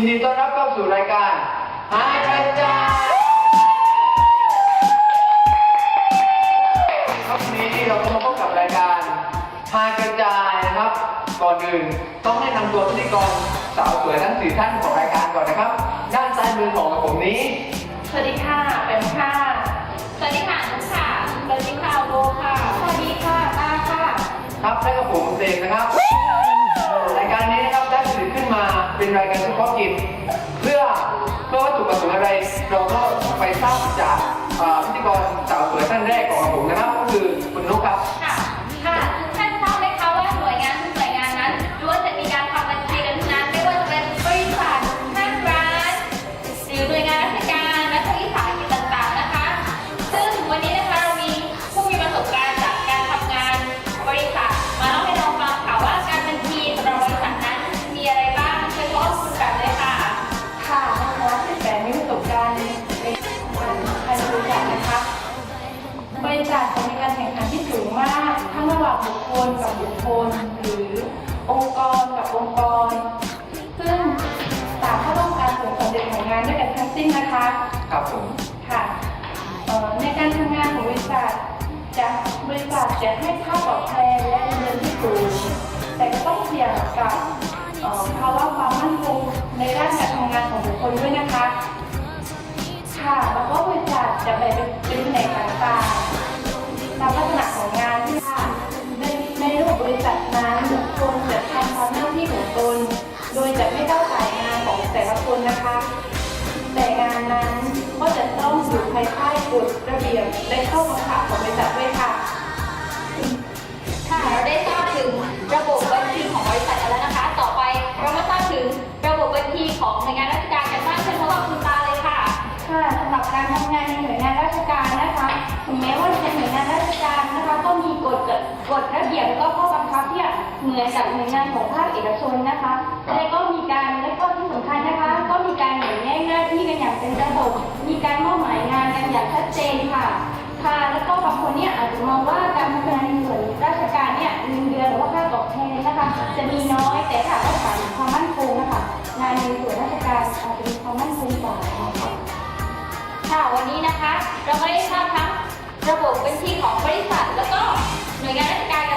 ยินดีต้อนรับเข้าสู่รายการหากระจายครับวันนี้เราก็มาพบกับรายการหากระจายนะครับ ก่อนอื่นต้องให้นำตัวพิธีกรสาวสวยทั้งสี่ท่านของรายการก่อนนะครับ ด้านซ้ายมือของผมนี้ สวัสดีค่ะเป็นค่ะ สวัสดีค่ะนุชค่ะ สวัสดีค่ะโบค่ะ สวัสดีค่ะตาค่ะ ครับและกับผมเซนนะครับ เป็นรายการเฉพาะกิจเพื่อเพื่อวัตถุประสงค์อะไรเราก็ไปทราบจากพิธีกรสาวสวยท่านแรกของผมนะครับก็คือคุณนุ๊กครับ บริษัทจะมีการแข่งขันที่สูงมาก ทั้งระหว่างบุคคลกับบุคคล หรือองค์กรกับองค์กร ซึ่งต่างก็ต้องการผลสำเร็จของงานด้วยกันทั้งสิ้นนะคะครับผมค่ะในการทำงานของบริษัทจะบริษัทจะให้ค่าตอบแทนและเงินที่สูงแต่ก็ต้องเสี่ยงกับภาวะความมั่นคงในด้านการทำงานของบุคคลด้วยนะคะ ค่ะ แล้วก็บริษัทจะแบ่งเป็นเป็นแผนกต่าง tapa กฎระเบียบแล้วก็ข้อบังคับที่เหมือนกับหน่วยงานของภาคเอกชนนะคะครับ และก็มีการและก็ที่สำคัญนะคะ ก็มีการแบ่งแยกหน้าที่กันอย่างเป็นระบบมีการมอบหมายงานกันอย่างชัดเจนค่ะ ค่ะ แล้วก็บางคนเนี่ยอาจจะมองว่าการทำงานในส่วนราชการเนี่ยเงินเดือนหรือว่าค่าตอบแทนนะคะ จะมีน้อยแต่ถ้าเราถามถึงความมั่นคงนะคะงานในส่วนราชการอาจจะมีความมั่นคงกว่านะคะค่ะวันนี้นะคะ เราก็ได้ทราบทั้งระบบบัญชีของบริษัท แล้วก็ หน่วย